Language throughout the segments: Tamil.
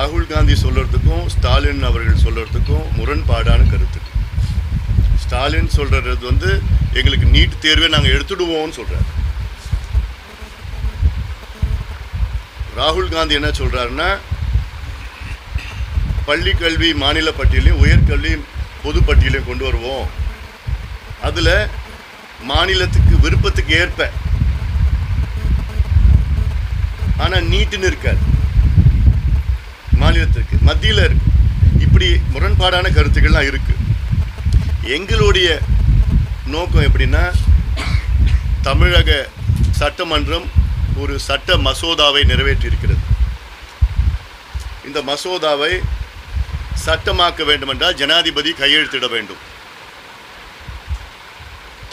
ராகுல் காந்தி சொல்கிறதுக்கும் ஸ்டாலின் அவர்கள் சொல்கிறதுக்கும் முரண்பாடான கருத்து. ஸ்டாலின் சொல்கிறது வந்து எங்களுக்கு நீட் தேர்வை நாங்கள் எடுத்துடுவோம்னு சொல்கிறார் ராகுல் காந்தி என்ன சொல்கிறாருன்னா பள்ளி கல்வி மாநில பட்டியலையும் உயர்கல்வி பொது பட்டியலையும் கொண்டு வருவோம். அதில் மாநிலத்துக்கு விருப்பத்துக்கு ஏற்ப. ஆனால் நீட்டுன்னு இருக்காது. மாநிலத்திற்கு மத்தியில் இருக்கு. இப்படி முரண்பாடான கருத்துக்கள்லாம் இருக்கு. எங்களுடைய நோக்கம் எப்படின்னா தமிழக சட்டமன்றம் ஒரு சட்ட மசோதாவை நிறைவேற்றியிருக்கிறது. இந்த மசோதாவை சட்டமாக்க வேண்டுமென்றால் ஜனாதிபதி கையெழுத்திட வேண்டும்.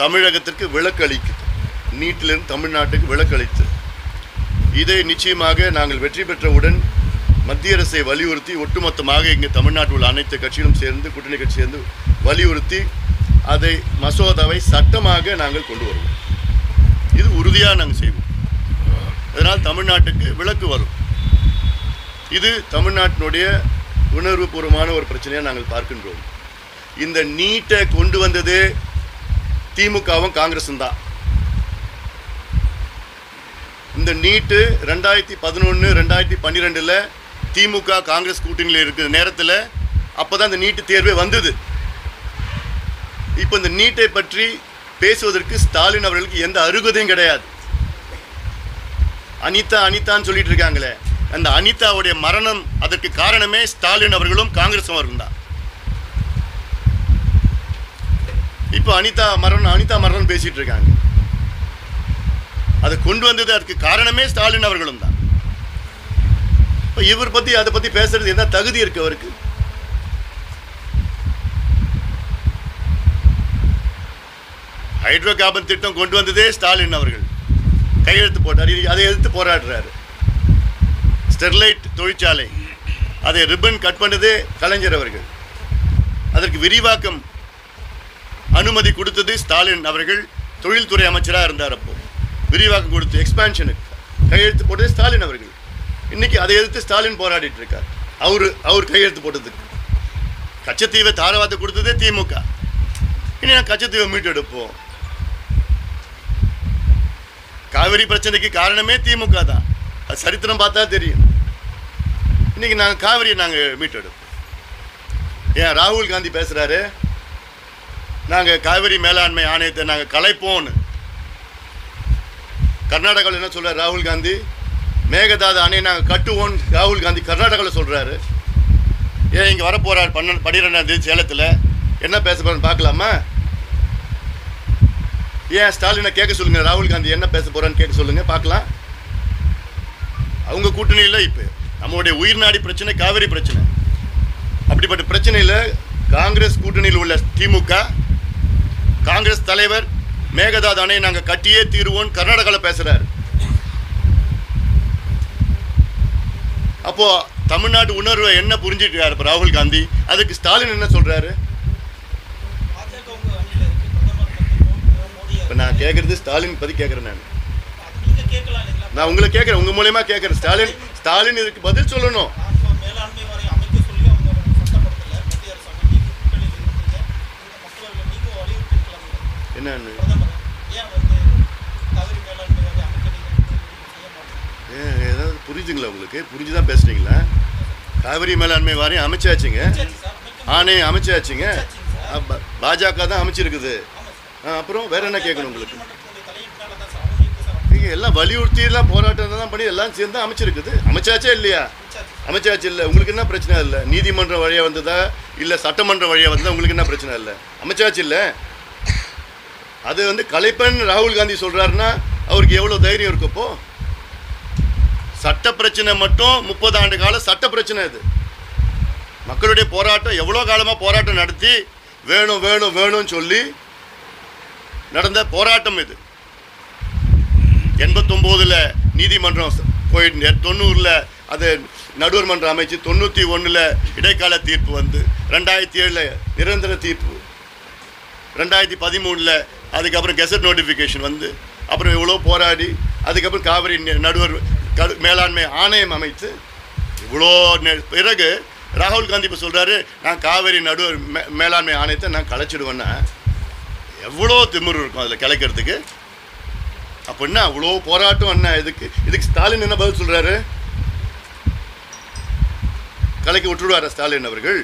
தமிழகத்திற்கு விலக்களிக்கு நீட்டிலிருந்து தமிழ்நாட்டுக்கு விலக்களித்து இதை நிச்சயமாக நாங்கள் வெற்றி பெற்றவுடன் மத்திய அரசை வலியுறுத்தி ஒட்டுமொத்தமாக இங்கே தமிழ்நாட்டில் உள்ள அனைத்து கட்சிகளும் சேர்ந்து கூட்டணி கட்சி சேர்ந்து வலியுறுத்தி அதை மசோதாவை சட்டமாக நாங்கள் கொண்டு வருவோம். இது உறுதியாக நாங்கள் செய்வோம். அதனால் தமிழ்நாட்டுக்கு விலக்கு வரும். இது தமிழ்நாட்டினுடைய உணர்வுபூர்வமான ஒரு பிரச்சனையாக நாங்கள் பார்க்கின்றோம். இந்த நீட்டை கொண்டு வந்ததே திமுகவும் காங்கிரஸும் தான். இந்த நீட்டு ரெண்டாயிரத்தி பதினொன்று ரெண்டாயிரத்தி பன்னிரெண்டில் திமுக காங்கிரஸ் கூட்டணியில் இருக்கிற நேரத்தில் அப்போ தான் இந்த நீட்டு தேர்வே வந்தது. இப்போ இந்த நீட்டை பற்றி பேசுவதற்கு ஸ்டாலின் அவர்களுக்கு எந்த அருகதையும் கிடையாது. அனிதா அனிதான்னு சொல்லிட்டு இருக்காங்களே அந்த அனிதாவுடைய மரணம் அதற்கு காரணமே ஸ்டாலின் அவர்களும் காங்கிரஸ் அவர்களும் தான். இப்போ அனிதா மரணம் அனிதா மரணம் பேசிட்டு இருக்காங்க. அதை கொண்டு வந்தது அதுக்கு காரணமே ஸ்டாலின் அவர்களும் தான். இப்போ இவர் பத்தி அதை பத்தி பேசுறது என்ன தகுதி இருக்கு அவருக்கு? ஹைட்ரோ கார்பன் திட்டம் கொண்டு வந்ததே ஸ்டாலின் அவர்கள். கையெழுத்து போட்டார் அதை எதிர்த்து போராடுறாரு. ஸ்டெர்லைட் தொழிற்சாலை. அதை ரிப்பன் கட் பண்ணதே கலைஞர் அவர்கள். அதற்கு விரிவாக்கம் அனுமதி கொடுத்தது ஸ்டாலின் அவர்கள். தொழில்துறை அமைச்சராக இருந்தார் அப்போ. விரிவாக்கம் கொடுத்து எக்ஸ்பான்ஷனுக்கு கையெழுத்து போட்டது ஸ்டாலின் அவர்கள். இன்னைக்கு அதை எதிர்த்து ஸ்டாலின் போராடிட்டு இருக்கார். அவர் அவர் கையெழுத்து போட்டதுக்கு. கச்சத்தீவை தாரவாத்தை கொடுத்ததே திமுக. இனி நான் கச்சத்தீவை மீட்டெடுப்போம். காவிரி பிரச்சனைக்கு காரணமே திமுக தான். அது சரித்திரம் பார்த்தா தெரியும். இன்னைக்கு நாங்கள் காவிரியை நாங்கள் மீட்டெடுப்போம். ஏன் ராகுல் காந்தி பேசுகிறாரு நாங்கள் காவிரி மேலாண்மை ஆணையத்தை நாங்கள் கலைப்போம்னு. கர்நாடகாவில் என்ன சொல்கிறார் ராகுல் காந்தி? மேகதாது அணையை நாங்கள் கட்டுவோம் ராகுல் காந்தி கர்நாடகாவில் சொல்கிறாரு ஏன் இங்கே வரப்போகிறார் பன்னெண்டு பன்னிரெண்டாம் தேதி சேலத்தில். என்ன பேச போகிறேன்னு பார்க்கலாமா? ஏன் ஸ்டாலினை கேட்க சொல்லுங்கள் ராகுல் காந்தி என்ன பேச போகிறான்னு கேட்க சொல்லுங்கள் பார்க்கலாம். அவங்க கூட்டணியில் இப்போ. நம்மளுடைய உயிர்நாடி பிரச்சனை காவேரி பிரச்சனை. அப்படிப்பட்ட பிரச்சனையில் காங்கிரஸ் கூட்டணியில் உள்ள திமுக காங்கிரஸ் தலைவர் மேகதாது அணையை நாங்கள் கட்டியே தீருவோம் கர்நாடகாவில் பேசுகிறாரு அப்போ தமிழ்நாட்டு உணர்வை என்ன புரிஞ்சுட்டு இப்போ ராகுல் காந்தி? அதுக்கு ஸ்டாலின் என்ன சொல்றாரு? இப்போ நான் கேட்குறது ஸ்டாலின் பற்றி கேட்குறேன் நான். நான் உங்களை கேட்குறேன் உங்கள் மூலயமா கேட்குறேன் ஸ்டாலின் ஸ்டாலின் இதுக்கு பதில் சொல்லணும். என்னன்னு மேலாண்மை வாரியம் அமைக்க சொல்லி அவங்க சட்டப்படுத்தல மத்திய அரசு அமைக்க கூட்டணியில் இருக்கீங்க இந்த மக்களவையில் நீங்க வலியுறுத்திருக்கலாம் என்னன்னு பிரதமர் ஏன் வந்து காவிரி மேலாண்மை வாரியம் அமைக்க நீங்க முடிவு செய்ய மாட்டீங்க ஏன் ஏதாவது புரிஞ்சுங்களா உங்களுக்கு? புரிஞ்சு தான் பேசுகிறீங்களா காவிரி மேலாண்மை வாரியம் அமைச்சாச்சுங்க. ஆணையம் அமைச்சாச்சுங்க. பாஜக தான் அமைச்சிருக்குது. அப்புறம் வேற என்ன கேட்கணும் உங்களுக்கு? நீங்கள் எல்லாம் வலியுறுத்திலாம் போராட்டம் தான் பண்ணி எல்லாம் சேர்ந்து அமைச்சிருக்குது. அமைச்சாச்சே இல்லையா? அமைச்சாச்சு இல்லை. உங்களுக்கு என்ன பிரச்சனை இல்லை? நீதிமன்றம் வழியாக வந்ததா? இல்லை சட்டமன்றம் வழியாக வந்ததா? உங்களுக்கு என்ன பிரச்சனை இல்லை? அமைச்சாச்சு இல்லை? அது வந்து கலைப்பன் ராகுல் காந்தி சொல்கிறாருன்னா அவருக்கு எவ்வளோ தைரியம் இருக்கப்போ சட்ட பிரச்சனை மட்டும் முப்பது ஆண்டு கால சட்ட பிரச்சனை இது. மக்களுடைய போராட்டம் எவ்வளோ காலமாக போராட்டம் நடத்தி வேணும் வேணும் வேணும்னு சொல்லி நடந்த போராட்டம் இது. எண்பத்தொம்போதில் நீதிமன்றம் போயிட்டு தொண்ணூறில் அது நடுவர் மன்றம் அமைச்சு தொண்ணூற்றி ஒன்றில் இடைக்கால தீர்ப்பு வந்து ரெண்டாயிரத்தி ஏழில் நிரந்தர தீர்ப்பு. ரெண்டாயிரத்தி பதிமூணில் அதுக்கப்புறம் கெசட் நோட்டிஃபிகேஷன் வந்து அப்புறம் இவ்வளோ போராடி அதுக்கப்புறம் காவிரி நடுவர் கடு மேலாண்மை ஆணையம் அமைத்து இவ்வளோ நெ- பிறகு ராகுல் காந்தி இப்போ சொல்கிறாரு நான் காவேரி நடு மே- மேலாண்மை ஆணையத்தை நான் கலைச்சிடுவேன்னா எவ்வளோ திமிரு இருக்கும் அதில் கலைக்கிறதுக்கு? அப்படின்னா அவ்வளோ போராட்டம் என்ன இதுக்கு இதுக்கு ஸ்டாலின் என்ன பதில் சொல்கிறாரு கலைக்கு விட்டுடுவாரா ஸ்டாலின் அவர்கள்?